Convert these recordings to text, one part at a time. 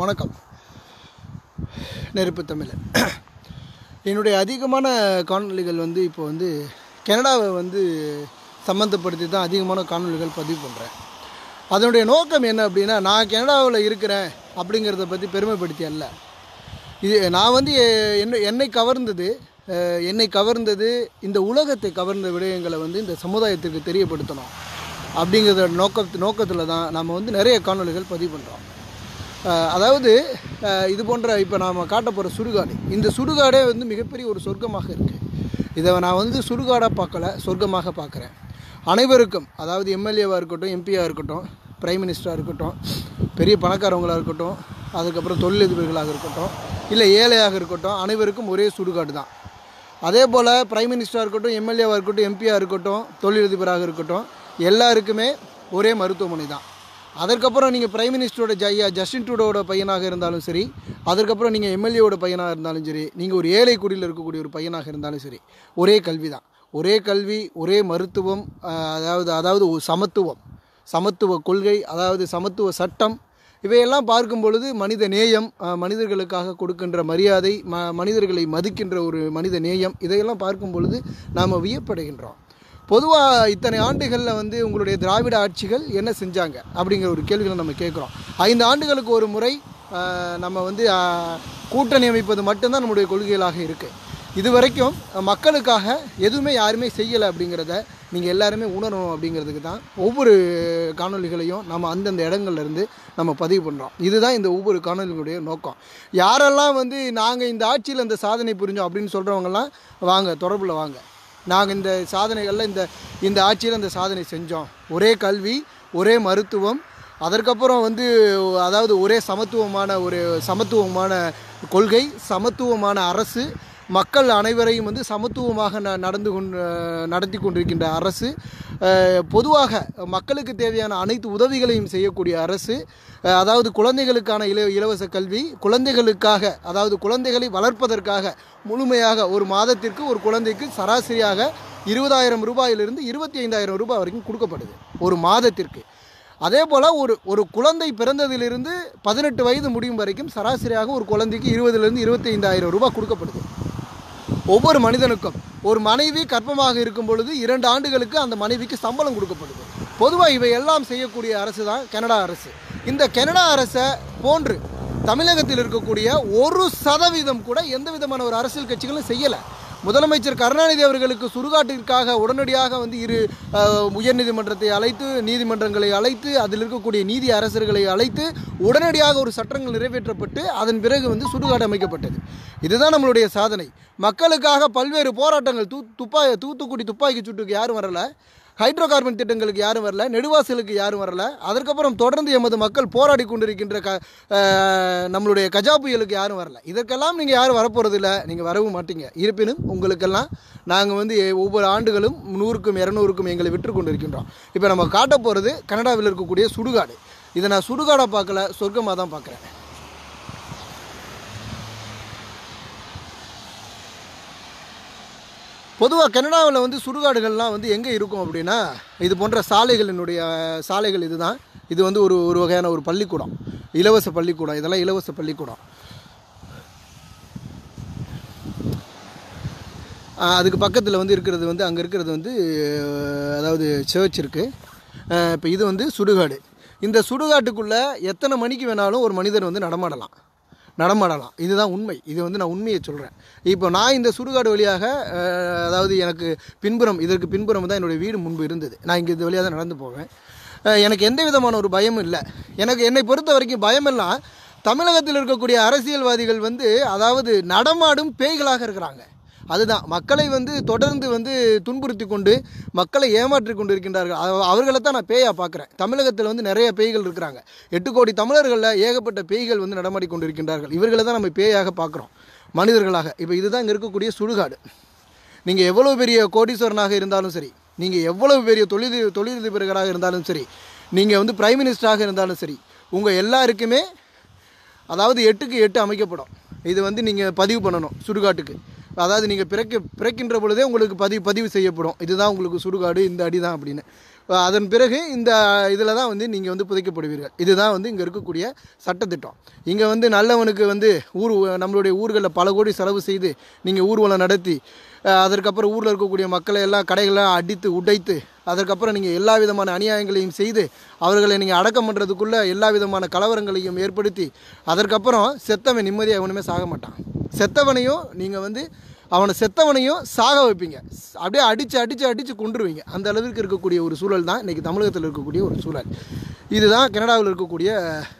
வணக்கம். நெருப்பு தமிழன் என்னுடைய அதிகமான காணொளிகள் வந்து இப்போ வந்து கனடாவை வந்து சம்மந்தப்படுத்தி தான் அதிகமான காணொளிகள் பதிவு பண்ணுறேன் அதனுடைய நோக்கம் என்ன அப்படின்னா நான் கனடாவில் இருக்கிறேன் அப்படிங்கிறத பற்றி பெருமைப்படுத்தி அல்ல. இது நான் வந்து என்ன என்னை கவர்ந்தது என்னை கவர்ந்தது இந்த உலகத்தை கவர்ந்த விடயங்களை வந்து இந்த சமுதாயத்திற்கு தெரியப்படுத்தணும் அப்படிங்கிற நோக்க நோக்கத்தில் தான் நம்ம வந்து நிறைய காணொளிகள் பதிவு பண்ணுறோம் அதாவது இது போன்ற இப்போ நாம் காட்ட போகிற சுடுகாடு இந்த சுடுகாடே வந்து மிகப்பெரிய ஒரு சொர்க்கமாக இருக்குது இதை நான் வந்து சுடுகாடாக பார்க்கல சொர்க்கமாக பார்க்குறேன். அனைவருக்கும் அதாவது எம்எல்ஏவாக இருக்கட்டும் எம்பியாக இருக்கட்டும் பிரைம் மினிஸ்டராக இருக்கட்டும் பெரிய பணக்காரவங்களாக இருக்கட்டும் அதுக்கப்புறம் தொழிலதிபர்களாக இருக்கட்டும் இல்லை ஏழையாக இருக்கட்டும் அனைவருக்கும் ஒரே சுடுகாடு தான். அதே போல் பிரைம் மினிஸ்டராக இருக்கட்டும் எம்எல்ஏவாக இருக்கட்டும் எம்பியாக இருக்கட்டும் தொழிலதிபராக இருக்கட்டும் எல்லாருக்குமே ஒரே மருத்துவமனை தான். அதற்கப்புறம் நீங்கள் பிரைம் மினிஸ்டரோட ஜையா ஜஸ்டின் ட்ரூடோட பையனாக இருந்தாலும் சரி அதற்கப்புறம் நீங்கள் எம்எல்ஏவோட பையனாக இருந்தாலும் சரி நீங்கள் ஒரு ஏழை குடியில் இருக்கக்கூடிய ஒரு பையனாக இருந்தாலும் சரி ஒரே கல்வி தான். ஒரே கல்வி ஒரே மருத்துவம் அதாவது அதாவது ஒரு சமத்துவம். சமத்துவ கொள்கை அதாவது சமத்துவ சட்டம் இவையெல்லாம் பார்க்கும் பொழுது மனித நேயம் மனிதர்களுக்காக கொடுக்கின்ற மரியாதை ம மனிதர்களை மதிக்கின்ற ஒரு மனித நேயம் இதையெல்லாம் பார்க்கும் பொழுது நாம் வியப்படைகின்றோம். பொதுவாக இத்தனை ஆண்டுகளில் வந்து உங்களுடைய திராவிட ஆட்சிகள் என்ன செஞ்சாங்க அப்படிங்கிற ஒரு கேள்விகளை நம்ம கேட்குறோம். ஐந்து ஆண்டுகளுக்கு ஒரு முறை நம்ம வந்து கூட்டணி அமைப்பது மட்டும்தான் நம்முடைய கொள்கைகளாக இருக்குது இது வரைக்கும் மக்களுக்காக எதுவுமே யாருமே செய்யலை அப்படிங்கிறத நீங்கள் எல்லாருமே உணரணும் அப்படிங்கிறதுக்கு தான் ஒவ்வொரு காணொளிகளையும் நம்ம அந்தந்த இடங்கள்லேருந்து நம்ம பதிவு பண்ணுறோம் இதுதான் இந்த ஒவ்வொரு காணொலிகளுடைய நோக்கம். யாரெல்லாம் வந்து நாங்கள் இந்த ஆட்சியில் இந்த சாதனை புரிஞ்சோம் அப்படின்னு சொல்கிறவங்கலாம் வாங்க தொடர்பில் வாங்க. நாங்கள் இந்த சாதனைகளில் இந்த இந்த ஆட்சியில் இந்த சாதனை செஞ்சோம். ஒரே கல்வி ஒரே மருத்துவம் அதற்கப்புறம் வந்து அதாவது ஒரே சமத்துவமான ஒரு சமத்துவமான கொள்கை சமத்துவமான அரசு மக்கள் அனைவரையும் வந்து சமத்துவமாக ந நடந்து கொண்டு நடத்தி கொண்டிருக்கின்ற அரசு பொதுவாக மக்களுக்கு தேவையான அனைத்து உதவிகளையும் செய்யக்கூடிய அரசு அதாவது குழந்தைகளுக்கான இல இலவச கல்வி குழந்தைகளுக்காக அதாவது குழந்தைகளை வளர்ப்பதற்காக முழுமையாக ஒரு மாதத்திற்கு ஒரு குழந்தைக்கு சராசரியாக இருபதாயிரம் ரூபாயிலிருந்து இருபத்தி ஐந்தாயிரம் ரூபாய் வரைக்கும் கொடுக்கப்படுது ஒரு மாதத்திற்கு. அதே போல் ஒரு ஒரு குழந்தை பிறந்ததிலிருந்து பதினெட்டு வயது முடியும் வரைக்கும் சராசரியாக ஒரு குழந்தைக்கு இருபதுலேருந்து இருபத்தி ஐந்தாயிரம் ரூபாய் கொடுக்கப்படுது. ஒவ்வொரு மனிதனுக்கும் ஒரு மனைவி கர்ப்பமாக இருக்கும் பொழுது இரண்டு ஆண்டுகளுக்கு அந்த மனைவிக்கு சம்பளம் கொடுக்கப்படுது. பொதுவாக இவை எல்லாம் செய்யக்கூடிய அரசு தான் கனடா அரசு. இந்த கனடா அரசை போன்று தமிழகத்தில் இருக்கக்கூடிய ஒரு சதவீதம் கூட எந்த விதமான ஒரு அரசியல் கட்சிகளும் செய்யலை. முதலமைச்சர் கருணாநிதி அவர்களுக்கு சுடுகாட்டிற்காக உடனடியாக வந்து இரு உயர்நீதிமன்றத்தை அழைத்து நீதிமன்றங்களை அழைத்து அதில் இருக்கக்கூடிய நீதி அரசர்களை அழைத்து உடனடியாக ஒரு சட்டங்கள் நிறைவேற்றப்பட்டு அதன் பிறகு வந்து சுடுகாடு அமைக்கப்பட்டது. இதுதான் நம்மளுடைய சாதனை. மக்களுக்காக பல்வேறு போராட்டங்கள் தூ துப்பாய் தூத்துக்குடி துப்பாக்கி சூட்டுக்கு யாரும் வரல. ஹைட்ரோ கார்பன் திட்டங்களுக்கு யாரும் வரல நெடுவாசலுக்கு யாரும் வரல. அதற்கப்புறம் தொடர்ந்து எமது மக்கள் போராடி கொண்டிருக்கின்ற க நம்மளுடைய கஜா புயலுக்கு யாரும் வரல. இதற்கெல்லாம் நீங்கள் யாரும் வரப்போகிறதில்ல நீங்கள் வரவும் மாட்டீங்க. இருப்பினும் உங்களுக்கெல்லாம் நாங்கள் வந்து ஒவ்வொரு ஆண்டுகளும் நூறுக்கும் இரநூறுக்கும் எங்களை விற்று கொண்டிருக்கின்றோம். இப்போ நம்ம காட்ட போகிறது கனடாவில் இருக்கக்கூடிய சுடுகாடு. இதை நான் சுடுகாடாக பார்க்கல சொர்க்கமாக தான் பார்க்குறேன். பொதுவாக கனடாவில் வந்து சுடுகாடுகள்லாம் வந்து எங்கே இருக்கும் அப்படின்னா இது போன்ற சாலைகளினுடைய சாலைகள் இதுதான். இது வந்து ஒரு ஒரு வகையான ஒரு பள்ளிக்கூடம். இலவச பள்ளிக்கூடம். இதெல்லாம் இலவச பள்ளிக்கூடம். அதுக்கு பக்கத்தில் வந்து இருக்கிறது வந்து அங்கே இருக்கிறது வந்து அதாவது சர்ச் இருக்குது இப்போ இது வந்து சுடுகாடு. இந்த சுடுகாட்டுக்குள்ளே எத்தனை மணிக்கு வேணாலும் ஒரு மனிதர் வந்து நடமாடலாம். நடமாடலாம். இதுதான் உண்மை. இது வந்து நான் உண்மையை சொல்கிறேன் இப்போ நான் இந்த சுடுகாடு வழியாக அதாவது எனக்கு பின்புறம் இதற்கு பின்புறம் தான் என்னுடைய வீடு முன்பு இருந்தது. நான் இங்கே இது வழியாக தான் நடந்து போவேன். எனக்கு எந்த விதமான ஒரு பயமும் இல்லை. எனக்கு என்னை பொறுத்த வரைக்கும் பயமெல்லாம் தமிழகத்தில் இருக்கக்கூடிய அரசியல்வாதிகள் வந்து அதாவது நடமாடும் பேய்களாக இருக்கிறாங்க. அதுதான். மக்களை வந்து தொடர்ந்து வந்து துன்புறுத்தி கொண்டு மக்களை ஏமாற்றி கொண்டு இருக்கின்றார்கள் அவர்களை தான் நான் பேயாக பார்க்குறேன். தமிழகத்தில் வந்து நிறைய பேய்கள் இருக்கிறாங்க. எட்டு கோடி தமிழர்களில் ஏகப்பட்ட பேய்கள் வந்து நடமாடி கொண்டு இருக்கின்றார்கள் இவர்களை தான் நம்ம பேயாக பார்க்குறோம். மனிதர்களாக. இப்போ இதுதான் இங்கே இருக்கக்கூடிய சுடுகாடு. நீங்கள் எவ்வளோ பெரிய கோடீஸ்வரனாக இருந்தாலும் சரி நீங்கள் எவ்வளவு பெரிய தொழில் தொழிலதிபர்களாக இருந்தாலும் சரி நீங்கள் வந்து பிரைம் மினிஸ்டராக இருந்தாலும் சரி உங்கள் எல்லாருக்குமே அதாவது எட்டுக்கு எட்டு அமைக்கப்படும். இது வந்து நீங்கள் பதிவு பண்ணணும் சுடுகாட்டுக்கு. அதாவது நீங்கள் பிறக்க பிறக்கின்ற பொழுதே உங்களுக்கு பதிவு பதிவு செய்யப்படும். இதுதான் உங்களுக்கு சுடுகாடு இந்த அடி தான் அப்படின்னு அதன் பிறகு இந்த இதில் தான் வந்து நீங்கள் வந்து புதைக்கப்படுவீர்கள். இதுதான் வந்து இங்கே இருக்கக்கூடிய சட்டத்திட்டம். இங்கே வந்து நல்லவனுக்கு வந்து ஊர் நம்மளுடைய ஊர்களில் பல கோடி செலவு செய்து நீங்கள் ஊர்வலம் நடத்தி அதற்கப்புறம் ஊரில் இருக்கக்கூடிய மக்களை எல்லாம் கடைகளெலாம் அடித்து உடைத்து அதற்கப்புறம் நீங்கள் எல்லா விதமான அநியாயங்களையும் செய்து அவர்களை நீங்கள் அடக்கம் பண்ணுறதுக்குள்ளே எல்லா விதமான கலவரங்களையும் ஏற்படுத்தி அதற்கப்புறம் செத்தவன் நிம்மதியாக எவனுமே சாக மாட்டான். செத்தவனையும் நீங்கள் வந்து அவனை செத்தவனையும் சாக வைப்பீங்க. அப்படியே அடித்து அடித்து அடித்து கொண்டுருவீங்க அந்த அளவிற்கு இருக்கக்கூடிய ஒரு சூழல் தான் இன்றைக்கி தமிழகத்தில் இருக்கக்கூடிய ஒரு சூழல். இதுதான் கனடாவில் இருக்கக்கூடிய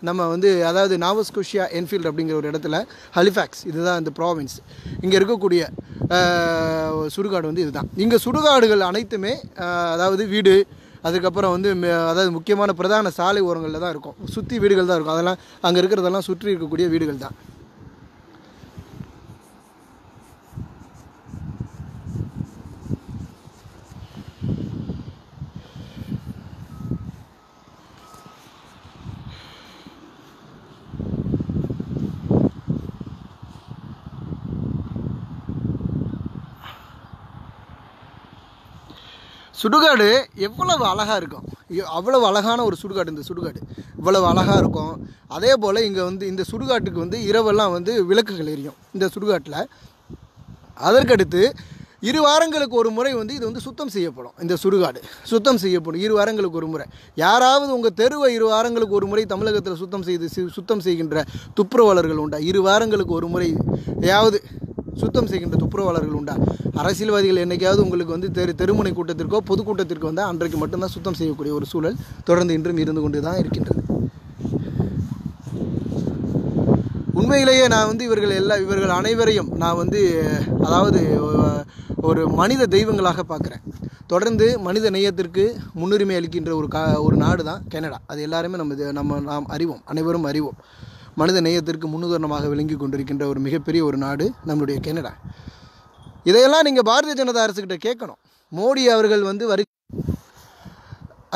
நம்ம வந்து அதாவது நாவஸ்கோஷியா என்ஃபீல்டு அப்படிங்கிற ஒரு இடத்துல ஹலிஃபேக்ஸ் இதுதான் இந்த ப்ராவின்ஸ் இங்கே இருக்கக்கூடிய சுடுகாடு வந்து இதுதான். இங்கே சுடுகாடுகள் அனைத்துமே அதாவது வீடு அதுக்கப்புறம் வந்து மே- அதாவது முக்கியமான பிரதான சாலை ஓரங்களில் தான் இருக்கும். சுற்றி வீடுகள் தான் இருக்கும். அதெல்லாம் அங்கே இருக்கிறதெல்லாம் சுற்றி இருக்கக்கூடிய வீடுகள் தான். சுடுகாடு எவ்வளவு அழகாக இருக்கும். அவ்வளவு அழகான ஒரு சுடுகாடு இந்த சுடுகாடு. இவ்வளவு அழகாக இருக்கும். அதே போல் இங்கே வந்து இந்த சுடுகாட்டுக்கு வந்து இரவெல்லாம் வந்து விளக்குகள் எரியும் இந்த சுடுகாட்டில். அதற்கடுத்து இரு வாரங்களுக்கு ஒரு முறை வந்து இது வந்து சுத்தம் செய்யப்படும் இந்த சுடுகாடு. சுத்தம் செய்யப்படும் இரு வாரங்களுக்கு ஒரு முறை. யாராவது உங்கள் தெருவை இரு வாரங்களுக்கு ஒரு முறை தமிழகத்தில் சுத்தம் செய்து சுத்தம் செய்கின்ற துப்புரவாளர்கள் உண்டா? இரு வாரங்களுக்கு ஒரு முறை. யாவது சுத்தம் செய்கின்ற துப்புரவாளர்கள் உண்டா? அரசியல்வாதிகள் என்றைக்காவது உங்களுக்கு வந்து தெரு தெருமுனை கூட்டத்திற்கோ பொதுக்கூட்டத்திற்கோ வந்தால் அன்றைக்கு மட்டும்தான் சுத்தம் செய்யக்கூடிய ஒரு சூழல் தொடர்ந்து இன்றும் இருந்து கொண்டு தான் இருக்கின்றது. உண்மையிலேயே நான் வந்து இவர்கள் எல்லா இவர்கள் அனைவரையும் நான் வந்து அதாவது ஒரு மனித தெய்வங்களாக பார்க்குறேன். தொடர்ந்து மனித நேயத்திற்கு முன்னுரிமை அளிக்கின்ற ஒரு கா ஒரு நாடு தான் கனடா. அது எல்லாருமே நம்ம நம்ம நாம் அறிவோம். அனைவரும் அறிவோம். மனித நேயத்திற்கு முன்னுதாரணமாக விளங்கி கொண்டிருக்கின்ற ஒரு மிகப்பெரிய ஒரு நாடு நம்மளுடைய கனடா. இதையெல்லாம் நீங்கள் பாரதிய ஜனதா அரசுக்கிட்ட கேட்கணும். மோடி அவர்கள் வந்து வரி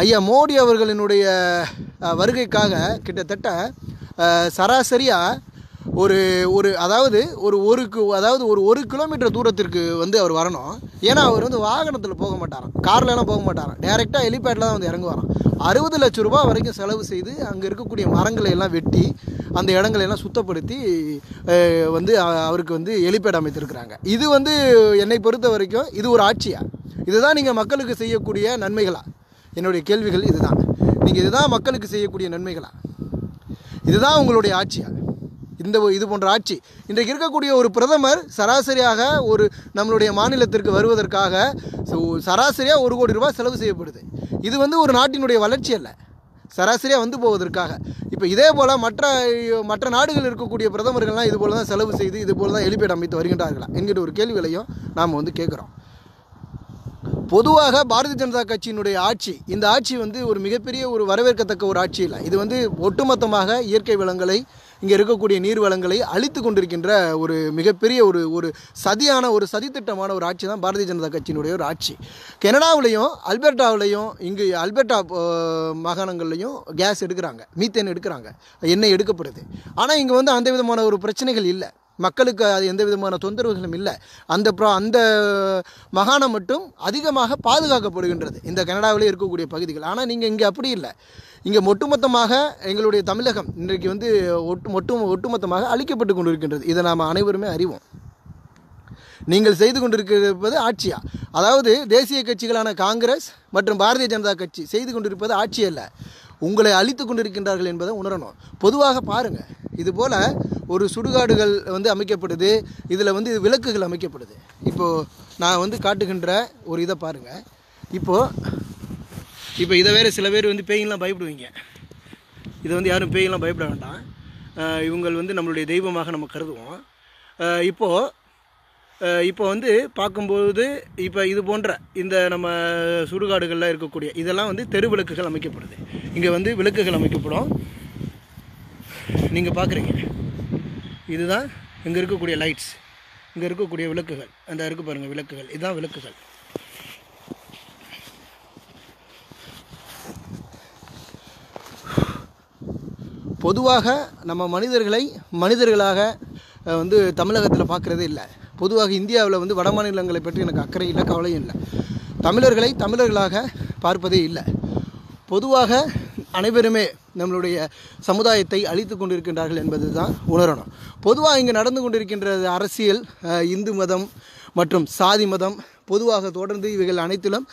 ஐயா மோடி அவர்களினுடைய வருகைக்காக கிட்டத்தட்ட சராசரியாக ஒரு ஒரு அதாவது ஒரு ஒரு அதாவது ஒரு ஒரு கிலோமீட்டர் தூரத்திற்கு வந்து அவர் வரணும். ஏன்னா அவர் வந்து வாகனத்தில் போக மாட்டாராம். கார்லலாம் போக மாட்டாராம். டேரெக்டாக ஹெலிபேட்டில் தான் வந்து இறங்குவாராம். அறுபது லட்ச ரூபாய் வரைக்கும் செலவு செய்து அங்கே இருக்கக்கூடிய மரங்களை எல்லாம் வெட்டி அந்த இடங்களை எல்லாம் சுத்தப்படுத்தி வந்து அவருக்கு வந்து எலிப்பேட் அமைத்திருக்கிறாங்க. இது வந்து என்னை பொறுத்த வரைக்கும் இது ஒரு ஆட்சியா? இதுதான் நீங்கள் மக்களுக்கு செய்யக்கூடிய நன்மைகளா? என்னுடைய கேள்விகள் இதுதான். நீங்கள் இதுதான் மக்களுக்கு செய்யக்கூடிய நன்மைகளா? இதுதான் உங்களுடைய ஆட்சியா? இந்த இது போன்ற ஆட்சி. இன்றைக்கு இருக்கக்கூடிய ஒரு பிரதமர் சராசரியாக ஒரு நம்மளுடைய மாநிலத்திற்கு வருவதற்காக சராசரியாக ஒரு கோடி ரூபாய் செலவு செய்யப்படுது. இது வந்து ஒரு நாட்டினுடைய வளர்ச்சி அல்ல. சராசரியாக வந்து போவதற்காக. இப்போ இதே போல் மற்ற மற்ற நாடுகளில் இருக்கக்கூடிய பிரதமர்கள்லாம் இது போல தான் செலவு செய்து இது போல தான் எலிபேட் அமைத்து வருகின்றார்களா? என்கிற ஒரு கேள்விகளையும் நாம் வந்து கேட்குறோம். பொதுவாக பாரதிய ஜனதா கட்சியினுடைய ஆட்சி இந்த ஆட்சி வந்து ஒரு மிகப்பெரிய ஒரு வரவேற்கத்தக்க ஒரு ஆட்சி இல்லை. இது வந்து ஒட்டுமொத்தமாக இயற்கை வளங்களை இங்கே இருக்கக்கூடிய நீர் வளங்களை அழித்து கொண்டிருக்கின்ற ஒரு மிகப்பெரிய ஒரு ஒரு சதியான ஒரு சதித்திட்டமான ஒரு ஆட்சி தான் பாரதிய ஜனதா கட்சியினுடைய ஒரு ஆட்சி. கனடாவிலையும் அல்பர்டாவிலையும் இங்கு அல்பர்டா மாகாணங்கள்லையும் கேஸ் எடுக்கிறாங்க மீத்தேன் எடுக்கிறாங்க. எண்ணெய் எடுக்கப்படுது. ஆனால் இங்கே வந்து அந்த விதமான ஒரு பிரச்சனைகள் இல்லை. மக்களுக்கு அது எந்த விதமான தொந்தரவுகளும் இல்லை. அந்த ப்ரா அந்த மாகாணம் மட்டும் அதிகமாக பாதுகாக்கப்படுகின்றது. இந்த கனடாவிலே இருக்கக்கூடிய பகுதிகள். ஆனால் நீங்கள் இங்கே அப்படி இல்லை. இங்கே ஒட்டுமொத்தமாக எங்களுடைய தமிழகம் இன்றைக்கு வந்து ஒட்டு ஒட்டு ஒட்டுமொத்தமாக அழிக்கப்பட்டு கொண்டிருக்கின்றது. இதை நாம் அனைவருமே அறிவோம். நீங்கள் செய்து கொண்டிருப்பது ஆட்சியா? அதாவது தேசிய கட்சிகளான காங்கிரஸ் மற்றும் பாரதிய ஜனதா கட்சி செய்து கொண்டிருப்பது ஆட்சி அல்ல. உங்களை அழித்து கொண்டிருக்கின்றார்கள் என்பதை உணரணும். பொதுவாக பாருங்கள் இது போல் ஒரு சுடுகாடுகள் வந்து அமைக்கப்படுது இதில் வந்து விளக்குகள் அமைக்கப்படுது. இப்போது நான் வந்து காட்டுகின்ற ஒரு இதை பாருங்கள் இப்போது இப்போ இதை வேறு சில பேர் வந்து பேயெல்லாம் பயப்படுவீங்க. இதை வந்து யாரும் பேயெல்லாம் பயப்பட வேண்டாம். இவங்கள் வந்து நம்மளுடைய தெய்வமாக நம்ம கருதுவோம். இப்போது இப்போ வந்து பார்க்கும்போது இப்போ இது போன்ற இந்த நம்ம சுடுகாடுகளில் இருக்கக்கூடிய இதெல்லாம் வந்து தெரு விளக்குகள் அமைக்கப்படுது. இங்கே வந்து விளக்குகள் அமைக்கப்படும். நீங்கள் பார்க்குறீங்க இதுதான் இங்கே இருக்கக்கூடிய லைட்ஸ் இங்கே இருக்கக்கூடிய விளக்குகள். அந்த இருக்கு பாருங்கள் விளக்குகள். இதுதான் விளக்குகள். பொதுவாக நம்ம மனிதர்களை மனிதர்களாக வந்து தமிழகத்தில் பார்க்குறதே இல்லை. பொதுவாக இந்தியாவில் வந்து வட மாநிலங்களை பற்றி எனக்கு அக்கறை இல்லை கவலையும் இல்லை. தமிழர்களை தமிழர்களாக பார்ப்பதே இல்லை. பொதுவாக அனைவருமே நம்மளுடைய சமுதாயத்தை அழித்து கொண்டிருக்கின்றார்கள் என்பது தான் உணரணும். பொதுவாக இங்கே நடந்து கொண்டிருக்கின்ற அரசியல் இந்து மதம் மற்றும் சாதி மதம் பொதுவாக தொடர்ந்து இவைகள் அனைத்திலும்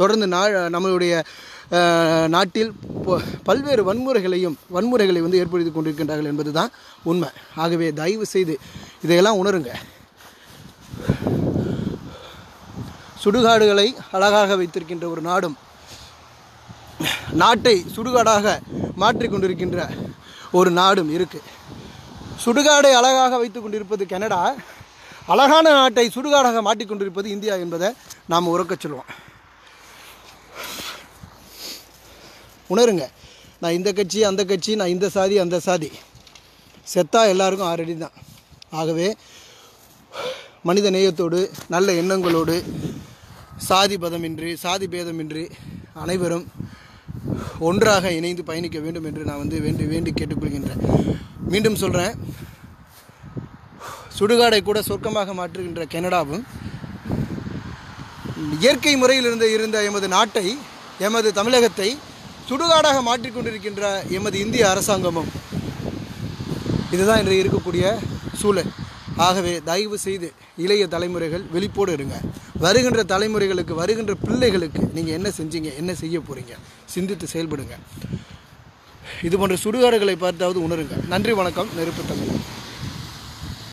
தொடர்ந்து நா நம்மளுடைய நாட்டில் பல்வேறு வன்முறைகளையும் வன்முறைகளை வந்து ஏற்படுத்தி கொண்டிருக்கின்றார்கள் என்பது தான் உண்மை. ஆகவே தயவு செய்து இதையெல்லாம் உணருங்க. சுடுகாடுகளை அழகாக வைத்திருக்கின்ற ஒரு நாடும் நாட்டை சுடுகாடாக மாற்றிக்கொண்டிருக்கின்ற ஒரு நாடும் இருக்குது சுடுகாடை அழகாக வைத்துக் கொண்டிருப்பது கனடா அழகான நாட்டை சுடுகாடாக மாட்டிக்கொண்டிருப்பது இந்தியா என்பதை நாம் உறக்கச் சொல்லுவோம். உணருங்க. நான் இந்த கட்சி அந்த கட்சி நான் இந்த சாதி அந்த சாதி. செத்தா எல்லாருக்கும் ஆல்ரெடி தான். ஆகவே மனித நேயத்தோடு நல்ல எண்ணங்களோடு சாதி பதமின்றி சாதி பேதமின்றி அனைவரும் ஒன்றாக இணைந்து பயணிக்க வேண்டும் என்று நான் வந்து வேண்டி வேண்டி கேட்டுக்கொள்கின்றேன். மீண்டும் சொல்கிறேன் சுடுகாடை கூட சொர்க்கமாக மாற்றுகின்ற கனடாவும் இயற்கை முறையில் இருந்த இருந்த எமது நாட்டை எமது தமிழகத்தை சுடுகாடாக மாற்றிக்கொண்டிருக்கின்ற எமது இந்திய அரசாங்கமும் இதுதான் இன்று இருக்கக்கூடிய சூழல் ஆகவே தயவு செய்து இளைய தலைமுறைகள் வெளிப்போடு இருங்க. வருகின்ற தலைமுறைகளுக்கு வருகின்ற பிள்ளைகளுக்கு நீங்கள் என்ன செஞ்சீங்க என்ன செய்ய போகிறீங்க சிந்தித்து செயல்படுங்க. இது போன்ற சுடுகாடுகளை பார்த்தாவது உணருங்க. நன்றி வணக்கம். நெருப்பு தமிழ்